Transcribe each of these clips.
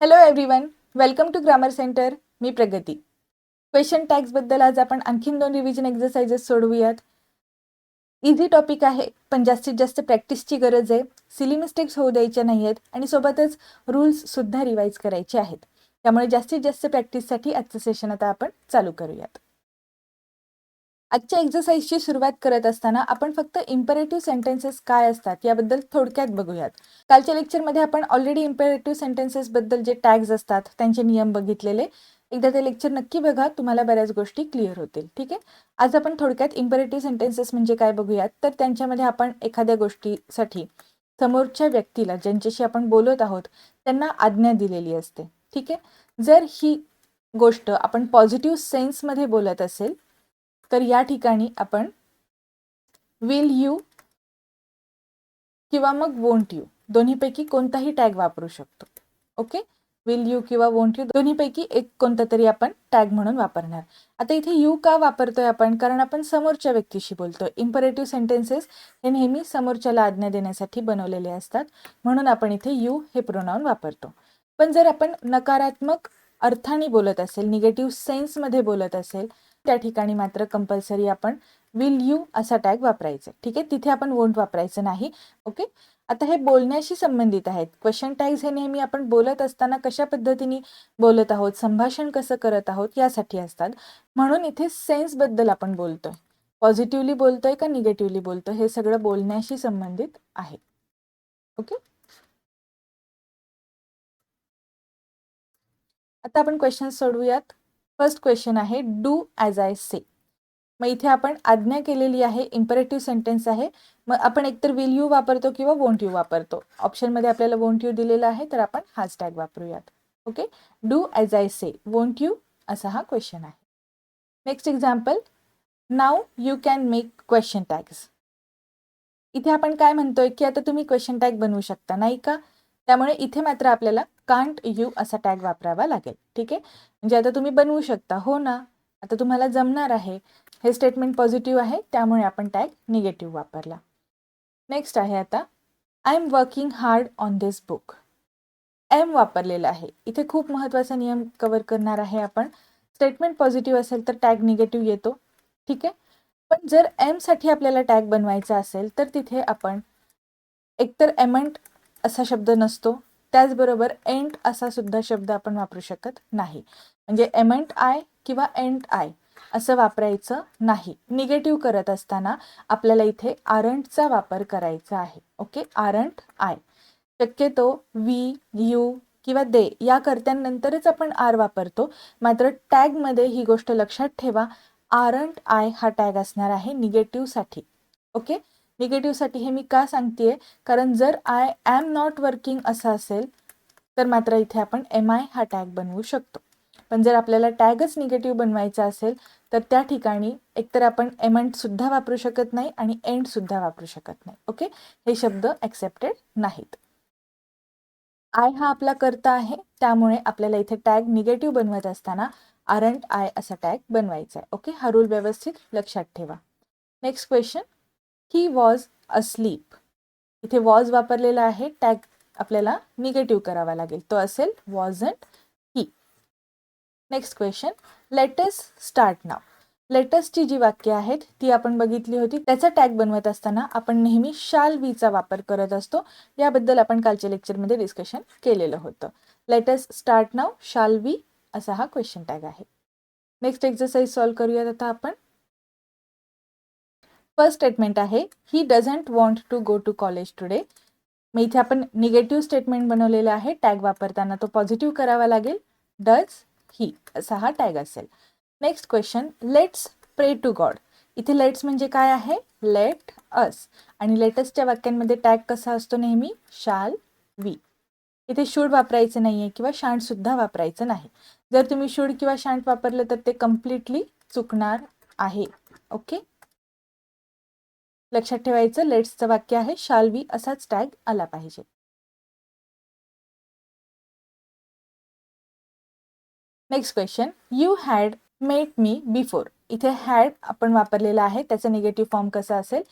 Hello everyone welcome to grammar centre me Pragati. Question टॅक्सबद्दल आज आपण आणखीन दोन रिव्हिजन एक्झरसाइजेस सोडवूयात. इझी टॉपिक आहे पण जास्तीत जास्त प्रॅक्टिसची गरज आहे. सिली मिस्टेक्स होऊ द्यायच्या नाही आहेत आणि सोबतच रूल्ससुद्धा रिवाईज करायचे आहेत. त्यामुळे जास्तीत जास्त प्रॅक्टिससाठी आजचं सेशन आता आपण चालू करूयात. आजच्या एक्झरसाइजची सुरुवात करत असताना आपण फक्त इम्परेटिव्ह सेंटेन्सेस काय असतात याबद्दल थोडक्यात बघूयात. कालच्या लेक्चरमध्ये आपण ऑलरेडी इम्परेटिव्ह सेंटेन्सेसबद्दल जे टॅग्स असतात त्यांचे नियम बघितलेले. एकदा ते लेक्चर नक्की बघा तुम्हाला बऱ्याच गोष्टी क्लिअर होतील. ठीक आहे? आज आपण थोडक्यात इम्परेटिव्ह सेंटेन्सेस म्हणजे काय बघूयात? तर त्यांच्यामध्ये आपण एखाद्या गोष्टीसाठी समोरच्या व्यक्तीला ज्यांच्याशी आपण बोलत आहोत त्यांना आज्ञा दिलेली असते. ठीक आहे? जर ही गोष्ट आपण पॉझिटिव्ह सेन्समध्ये बोलत असेल तर या ठिकाणी आपण विल यू किंवा मग वोंट यू दोन्हीपैकी कोणताही टॅग वापरू शकतो. ओके विल यू किंवा वोंट यू दोन्हीपैकी एक कोणता तरी आपण टॅग म्हणून वापरणार. आता इथे यू का वापरतोय आपण? कारण आपण समोरच्या व्यक्तीशी बोलतोय इम्परेटिव्ह सेंटेन्सेस हे नेहमी समोरच्याला आज्ञा देण्यासाठी बनवलेले असतात. म्हणून आपण इथे यू हे प्रोनाऊन वापरतो. पण जर आपण नकारात्मक अर्थाने बोलत असेल निगेटिव्ह सेन्समध्ये बोलत असेल त्या ठिकाणी मात्र कंपल्सरी आपण विल यू असा टॅग वापरायचा. ठीक आहे? तिथे आपण वोंट वापरायचं नाही. ओके आता हे बोलण्याशी संबंधित आहेत. क्वेश्चन टॅग्स हे नेहमी आपण बोलत असताना कशा पद्धतीने बोलत आहोत? संभाषण कसं करत आहोत? यासाठी असतात. म्हणून इथे सेन्सबद्दल आपण बोलतोय. पॉझिटिव्हली बोलतोय का निगेटिव्हली बोलतोय? हे सगळं बोलण्याशी संबंधित आहे. ओके आता आपण क्वेश्चन सोडवूयात. फर्स्ट क्वेश्चन आहे डू ॲज आय से. मग इथे आपण आज्ञा केलेली आहे इम्परेटिव्ह सेंटेन्स आहे. मग आपण एकतर विल यू वापरतो किंवा वोंट यू वापरतो. ऑप्शनमध्ये आपल्याला वोंट यू दिलेला आहे तर आपण हाच टॅग वापरूयात. Okay do as I say. Won't you असा हा क्वेश्चन आहे. Next example now you can make question tags इथे आपण काय म्हणतोय की आता तुम्ही क्वेश्चन टॅग बनवू शकता नाही का? त्यामुळे इथे मात्र आपल्याला कांट यू असा टॅग वापरावा लागेल. ठीक आहे? म्हणजे आता तुम्ही बनवू शकता. हो ना? आता तुम्हाला जमणार आहे. हे स्टेटमेंट पॉझिटिव्ह आहे. त्यामुळे आपण टॅग निगेटिव्ह वापरला. नेक्स्ट आहे आता I am working hard on this book am वापरलेला आहे. इथे खूप महत्त्वाचा नियम कवर करणार आहे आपण. स्टेटमेंट पॉझिटिव्ह असेल तर टॅग निगेटिव्ह येतो. ठीक आहे? पण जर एमसाठी आपल्याला टॅग बनवायचा असेल तर तिथे आपण एकतर एमंट असा शब्द नसतो. त्याचबरोबर एंट असा सुद्धा शब्द आपण वापरू शकत नाही. म्हणजे एमंट आय किंवा एंट आय असं वापरायचं नाही. निगेटिव्ह करत असताना आपल्याला इथे आरंटचा वापर करायचा आहे. ओके? Aren't I. शक्यतो वी यू किंवा दे या कर्त्यांनंतरच आपण आर वापरतो. मात्र टॅगमध्ये ही गोष्ट लक्षात ठेवा. आरंट आय हा टॅग असणार आहे निगेटिव्हसाठी. ओके? निगेटिव्हसाठी हे मी का सांगते कारण जर आय ॲम नॉट वर्किंग असं असेल तर मात्र इथे आपण एम आय हा टॅग बनवू शकतो. पण जर आपल्याला टॅगच निगेटिव्ह बनवायचा असेल तर त्या ठिकाणी एकतर आपण एमंटसुद्धा वापरू शकत नाही आणि एंडसुद्धा वापरू शकत नाही. ओके हे शब्द ॲक्सेप्टेड नाहीत. आय हा आपला करता आहे त्यामुळे आपल्याला इथे टॅग निगेटिव्ह बनवत असताना आरंट आय असा टॅग बनवायचा आहे. ओके हा रूल व्यवस्थित लक्षात ठेवा. Next question he was asleep इथे वॉज वापरलेला आहे. टॅग आपल्याला निगेटिव्ह करावा लागेल. तो असेल wasn't he next question let's start now लेटसची जी वाक्य आहेत ती आपण बघितली होती. त्याचा टॅग बनवत असताना आपण नेहमी शाल वीचा वापर करत असतो. याबद्दल आपण कालच्या लेक्चरमध्ये डिस्कशन केलेलं होतं. लेटस स्टार्ट नाव शाल वी असा हा क्वेश्चन टॅग आहे. नेक्स्ट एक्सरसाइज सॉल्व करूयात आता आपण. फर्स्ट स्टेटमेंट आहे he doesn't want to go to college today मग इथे आपण निगेटिव्ह स्टेटमेंट बनवलेलं आहे टॅग वापरताना तो पॉझिटिव्ह करावा लागेल. डज ही असा हा टॅग असेल. Next question let's pray to God इथे लेट्स म्हणजे काय आहे? लेट अस आणि लेटेस्टच्या वाक्यांमध्ये टॅग कसा असतो नेहमी? शाल वी इथे शूड वापरायचं नाही आहे किंवा शांट सुद्धा वापरायचं नाही. जर तुम्ही शूड किंवा शांट वापरलं तर ते कम्प्लिटली चुकणार आहे. ओके लक्षात ठेवायचं लेट्सचं वाक्य आहे शाल वी असाच टॅग आला पाहिजे. Next question you had met me before इथे हॅड आपण वापरलेला आहे त्याचा निगेटिव्ह फॉर्म कसा असेल?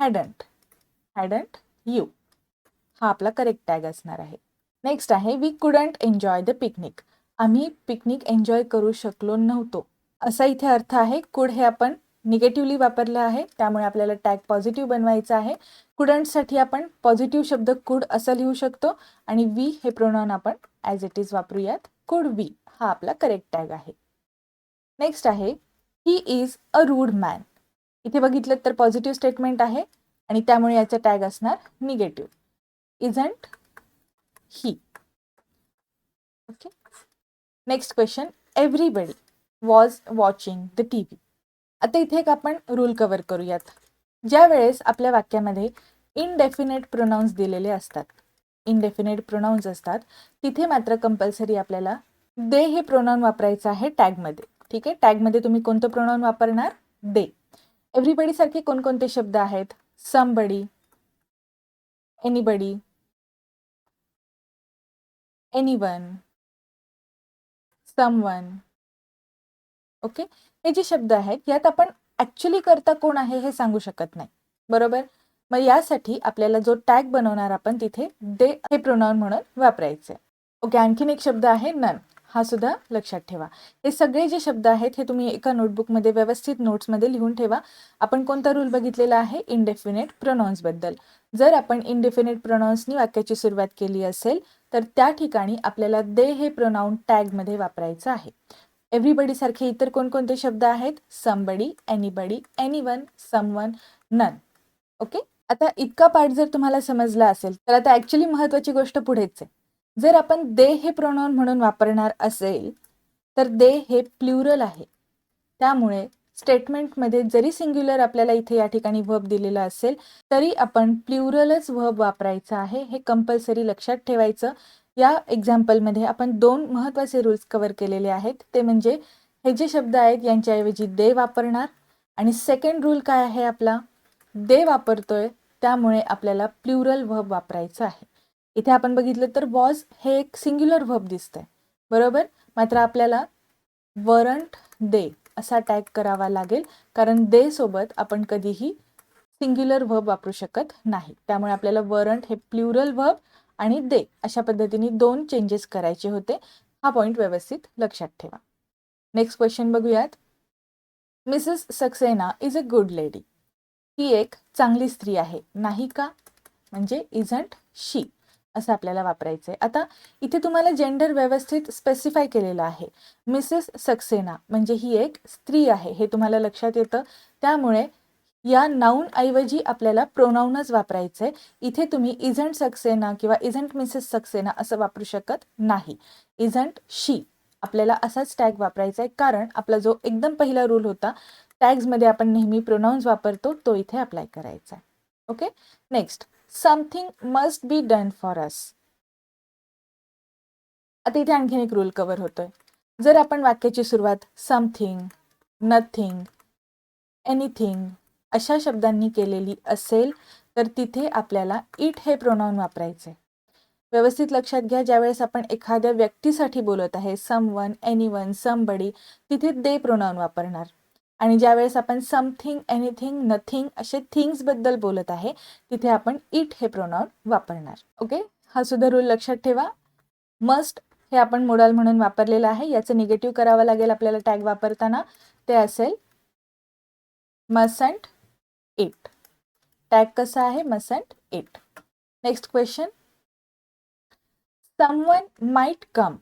हॅडंट हॅडंट यू हा आपला करेक्ट टॅग असणार आहे. नेक्स्ट आहे we couldn't enjoy the picnic आम्ही पिकनिक एन्जॉय करू शकलो नव्हतो. असा इथे अर्थ आहे कुड हे आपण निगेटिव्हली वापरलं आहे त्यामुळे आपल्याला टॅग पॉझिटिव्ह बनवायचा आहे. कुडंटसाठी आपण पॉझिटिव्ह शब्द कुड असं लिहू शकतो आणि वी हे प्रोनॉन आपण ॲज इट इज वापरूयात. कुड वी हा आपला करेक्ट टॅग आहे. नेक्स्ट आहे he is a rude man इथे बघितलं तर पॉझिटिव्ह स्टेटमेंट आहे आणि त्यामुळे याचा टॅग असणार negative. Isn't he okay next question everybody was watching the T V आता इथे एक आपण रूल कवर करूयात. ज्या वेळेस आपल्या वाक्यामध्ये इनडेफिनेट प्रोनाऊन्स दिलेले असतात इनडेफिनेट प्रोनाऊन्स असतात तिथे मात्र कंपल्सरी आपल्याला दे हे प्रोनाऊन वापरायचं आहे टॅगमध्ये ठीक आहे? टॅगमध्ये तुम्ही कोणतं प्रोनाऊन वापरणार? दे. एव्हरीबडीसारखे कोणकोणते शब्द आहेत? Somebody anybody anyone someone okay हे जे शब्द आहेत यात आपण ऍक्च्युली करता कोण आहे हे सांगू शकत नाही. बरोबर? मग यासाठी आपल्याला जो टॅग बनवणार आपण तिथे दे हे प्रोनाऊन म्हणून वापरायचे ओके आणखीन एक शब्द आहे नन हा सुद्धा लक्षात ठेवा. हे सगळे जे शब्द आहेत हे तुम्ही एका नोटबुकमध्ये व्यवस्थित नोट्समध्ये लिहून ठेवा. आपण कोणता रूल बघितलेला आहे? इनडेफिनेट प्रोनाऊन्सबद्दल जर आपण इनडेफिनेट प्रोनाऊन्सनी वाक्याची सुरुवात केली असेल तर त्या ठिकाणी आपल्याला दे हे प्रोनाऊन टॅगमध्ये वापरायचं आहे. एव्हरीबडी सारखे इतर कोणकोणते शब्द आहेत? Somebody anybody anyone someone none okay आता इतका पार्ट जर तुम्हाला समजला असेल तर आता ॲक्च्युली महत्त्वाची गोष्ट पुढेच आहे. जर आपण दे हे प्रोनाऊन म्हणून वापरणार असेल तर दे हे प्ल्युरल आहे. त्यामुळे स्टेटमेंटमध्ये जरी सिंग्युलर आपल्याला इथे या ठिकाणी व्हब दिलेला असेल तरी आपण प्ल्युरलच व्हब वापरायचं आहे हे कंपल्सरी लक्षात ठेवायचं. या एक्झाम्पलमध्ये आपण दोन महत्त्वाचे रूल्स कवर केलेले आहेत. ते म्हणजे हे जे शब्द आहेत यांच्याऐवजी दे वापरणार आणि सेकंड रूल काय आहे आपला? दे वापरतोय त्यामुळे आपल्याला प्ल्युरल व्हब वापरायचं आहे. इथे आपण बघितलं तर वॉज हे एक सिंग्युलर व्हब दिसतंय. बरोबर? मात्र आपल्याला वरंट दे असा टॅग करावा लागेल कारण दे सोबत आपण कधीही सिंग्युलर व्हब वापरू शकत नाही. त्यामुळे आपल्याला वरंट हे प्ल्युरल व्हब आणि दे अशा पद्धतीने दोन चेंजेस करायचे होते. हा पॉईंट व्यवस्थित लक्षात ठेवा. नेक्स्ट क्वेश्चन बघूयात. Mrs Saxena is a good lady ही एक चांगली स्त्री आहे. नाही का? म्हणजे इजंट शी असं आपल्याला वापरायचं आहे आता इथे तुम्हाला जेंडर व्यवस्थित स्पेसिफाय केलेलं आहे. मिसेस सक्सेना म्हणजे ही एक स्त्री आहे. हे तुम्हाला लक्षात येतं. त्यामुळे या नाऊन ऐवजी आपल्याला प्रोनाऊनच वापरायचं. आहे इथे तुम्ही इझंट सक्सेना किंवा इझंट मिसेस सक्सेना असं वापरू शकत नाही. इझंट शी आपल्याला असाच टॅग वापरायचा आहे कारण आपला जो एकदम पहिला रूल होता टॅग्समध्ये आपण नेहमी प्रोनाऊन्स वापरतो तो इथे अप्लाय करायचा आहे okay next something must be done for us आता इथे आणखीन एक रूल कवर होतोय. जर आपण वाक्याची सुरुवात समथिंग नथिंग एनिथिंग अशा शब्दांनी केलेली असेल तर तिथे आपल्याला इट हे प्रोनाऊन वापरायचे. व्यवस्थित लक्षात घ्या ज्यावेळेस आपण एखाद्या व्यक्तीसाठी बोलत आहे someone anyone somebody तिथे दे प्रोनाऊन वापरणार. आणि ज्यावेळेस आपण समथिंग एनिथिंग नथिंग असे थिंग्सबद्दल बोलत आहे तिथे आपण इट हे प्रोनाऊन वापरणार. ओके हा सुद्धा रूल लक्षात ठेवा. मस्ट हे आपण मोडाल म्हणून वापरलेलं आहे. याचं निगेटिव्ह करावं लागेल आपल्याला टॅग वापरताना. ते असेल मसंट एट टॅग कसा आहे? Mustn't it next question someone might come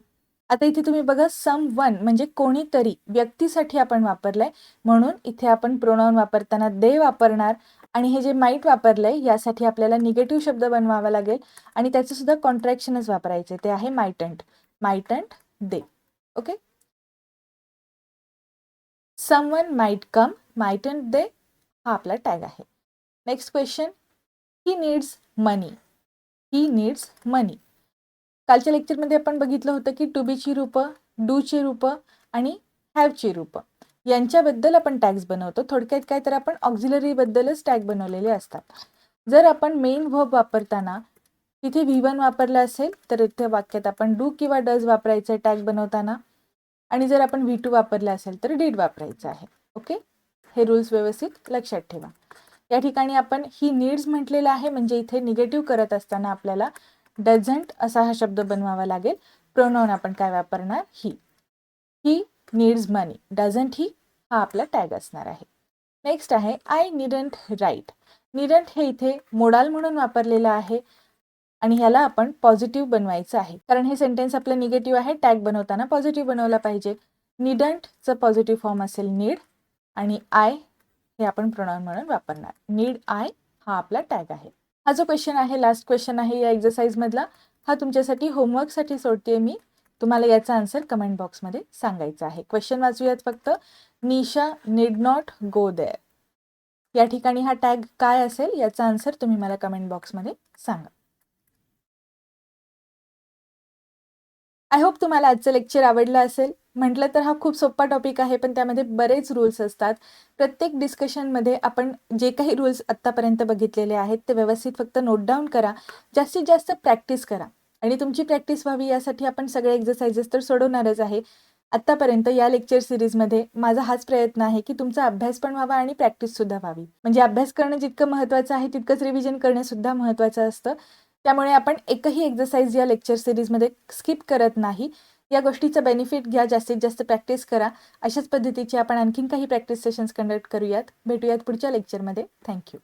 आता इथे तुम्ही बघा सम वन म्हणजे कोणीतरी व्यक्तीसाठी आपण वापरलंय. म्हणून इथे आपण प्रोनाऊन वापरताना दे वापरणार आणि हे जे माईट वापरलंय यासाठी आपल्याला निगेटिव्ह शब्द बनवावा लागेल. आणि त्याचं सुद्धा कॉन्ट्रॅक्शनच वापरायचे. ते आहे mightn't mightn't they okay someone might come mightn't they हा आपला टॅग आहे. Next question he needs money he needs money कालच्या लेक्चरमध्ये आपण बघितलं होतं की टू बीची रूपं डूची रूपं आणि हॅवची रूपं. यांच्याबद्दल आपण टॅग्स बनवतो. थोडक्यात काय तर आपण ऑक्झिलरीबद्दलच टॅग बनवलेले असतात. जर आपण मेन व्हब वापरताना तिथे व्ही वन वापरलं असेल तर इथे वाक्यात आपण डू किंवा डज वापरायचं टॅग बनवताना. आणि जर आपण व्ही टू वापरलं असेल तर डीड वापरायचं आहे. ओके हे रूल्स व्यवस्थित लक्षात ठेवा. या ठिकाणी आपण ही नीड्स म्हटलेलं आहे म्हणजे इथे निगेटिव्ह करत असताना आपल्याला डझंट असा हा शब्द बनवावा लागेल. प्रोनाऊन आपण काय वापरणार? ही ही नीड्स मनी डझंट ही हा आपला टॅग असणार आहे. नेक्स्ट आहे आय निडंट राईट निडंट हे इथे मोडाल म्हणून वापरलेलं आहे आणि ह्याला आपण पॉझिटिव्ह बनवायचं आहे. कारण हे सेंटेन्स आपलं निगेटिव्ह आहे टॅग बनवताना पॉझिटिव्ह बनवला पाहिजे. निडंटचं पॉझिटिव्ह फॉर्म असेल नीड आणि आय हे आपण प्रोनाऊन म्हणून वापरणार. नीड आय हा आपला टॅग आहे. हा जो क्वेश्चन आहे लास्ट क्वेश्चन आहे या एक्झरसाइजमधला हा तुमच्यासाठी होमवर्कसाठी सोडते मी. तुम्हाला याचा आन्सर कमेंट बॉक्समध्ये सांगायचा आहे. क्वेश्चन वाचूयात फक्त. Nisha need not go there या ठिकाणी हा टॅग काय असेल याचा आन्सर तुम्ही मला कमेंट बॉक्समध्ये सांगा. आय होप तुम्हाला आजचं लेक्चर आवडलं असेल. म्हटलं तर हा खूप सोपा टॉपिक आहे पण त्यामध्ये बरेच रूल्स असतात. प्रत्येक डिस्कशनमध्ये आपण जे काही रूल्स आत्तापर्यंत बघितलेले आहेत ते व्यवस्थित फक्त नोट डाऊन करा. जास्तीत जास्त प्रॅक्टिस करा. आणि तुमची प्रॅक्टिस व्हावी यासाठी आपण सगळे एक्झरसाइजेस तर सोडवणारच आहे. आत्तापर्यंत या लेक्चर सिरीजमध्ये माझा हाच प्रयत्न आहे की तुमचा अभ्यास पण व्हावा आणि प्रॅक्टिस सुद्धा व्हावी. म्हणजे अभ्यास करणं जितकं महत्त्वाचं आहे तितकंच रिव्हिजन करणं सुद्धा महत्त्वाचं असतं. त्यामुळे आपण एकही एक्झरसाइज या लेक्चर सिरीजमध्ये स्किप करत नाही. या गोष्टीचं बेनिफिट घ्या जास्तीत जास्त प्रॅक्टिस करा. अशाच पद्धतीची आपण आणखीन काही प्रॅक्टिस सेशन्स कंडक्ट करूयात. भेटूयात पुढच्या लेक्चरमध्ये थँक्यू